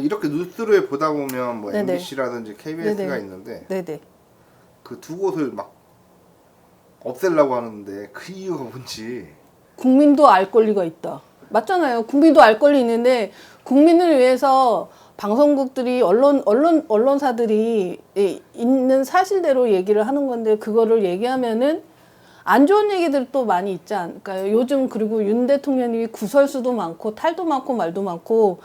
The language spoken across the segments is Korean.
이렇게 뉴스를 보다 보면 뭐 네네. MBC라든지 KBS가 네네. 있는데 네네. 그 두 곳을 막 없애려고 하는데 그 이유가 뭔지 국민도 알 권리가 있다. 맞잖아요. 국민도 알 권리 있는데 국민을 위해서 방송국들이 언론 언론 언론사들이 이- 있는 사실대로 얘기를 하는 건데 그거를 얘기하면은 안 좋은 얘기들 또 많이 있지 않을까요? 요즘 그리고 윤 대통령이 구설수도 많고 탈도 많고 말도 많고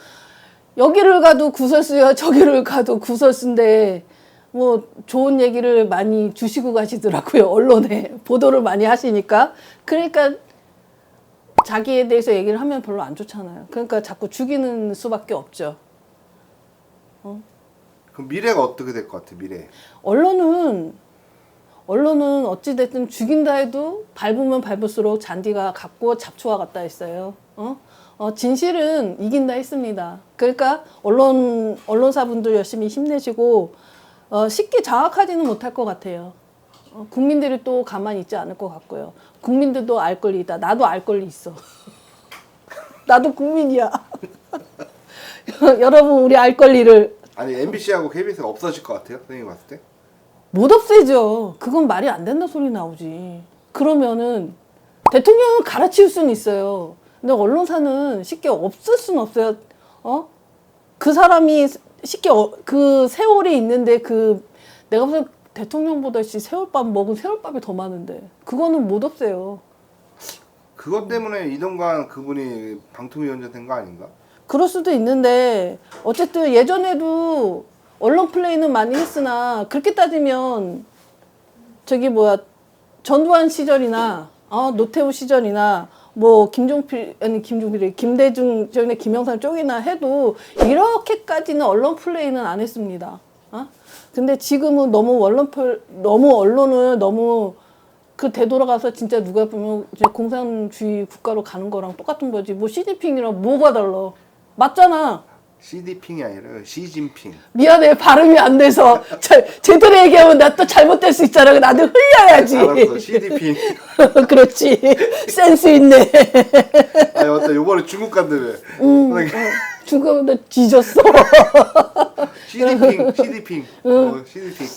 여기를 가도 구설수야 저기를 가도 구설수인데 뭐 좋은 얘기를 많이 주시고 가시더라고요 언론에 보도를 많이 하시니까 그러니까 자기에 대해서 얘기를 하면 별로 안 좋잖아요. 그러니까 자꾸 죽이는 수밖에 없죠. 그럼 미래가 어떻게 될 것 같아 미래 언론은 언론은 어찌 됐든 죽인다 해도 밟으면 밟을수록 잔디가 같고 잡초와 같다 했어요. 어? 어, 진실은 이긴다 했습니다. 그러니까 언론 언론사분들 열심히 힘내시고 어, 쉽게 장악하지는 못할 것 같아요. 어, 국민들이 또 가만히 있지 않을 것 같고요. 국민들도 알 권리 있다. 나도 알 권리 있어. 나도 국민이야. 여러분 우리 알 권리를 아니 MBC하고 KBS가 없어질 것 같아요 선생님 봤을 때 못 없애죠. 그건 말이 안 된다 소리 나오지. 그러면은 대통령을 갈아치울 수는 있어요. 근데 언론사는 쉽게 없을 수는 없어요. 어? 그 사람이 쉽게 어, 그 세월이 있는데 그 내가 무슨 대통령보다 씨 세월밥 먹은 세월밥이 더 많은데 그거는 못 없애요. 그것 때문에 이동관 그분이 방통위원장 된 거 아닌가? 그럴 수도 있는데 어쨌든 예전에도 언론 플레이는 많이 했으나 그렇게 따지면 저기 뭐야 전두환 시절이나 어, 노태우 시절이나 뭐 김종필 아니 김종필이 김대중 전에 김영삼 쪽이나 해도 이렇게까지는 언론 플레이는 안 했습니다. 어? 근데 지금은 너무 언론 플 너무 언론을 너무 그 되돌아가서 진짜 누가 보면 이제 공산주의 국가로 가는 거랑 똑같은 거지. 뭐 시진핑이랑 뭐가 달라? 맞잖아. 시디핑이 아니라 시진핑 미안해 발음이 안 돼서 잘, 제대로 얘기하면 나 또 잘못될 수 있잖아. 나도 흘려야지. 알았어 시디핑 그렇지. 센스 있네. 아니 맞다 요번에 중국 간다며 음. 선생님 중국은 너 뒤졌어. 시디핑 시디핑 어, 시디핑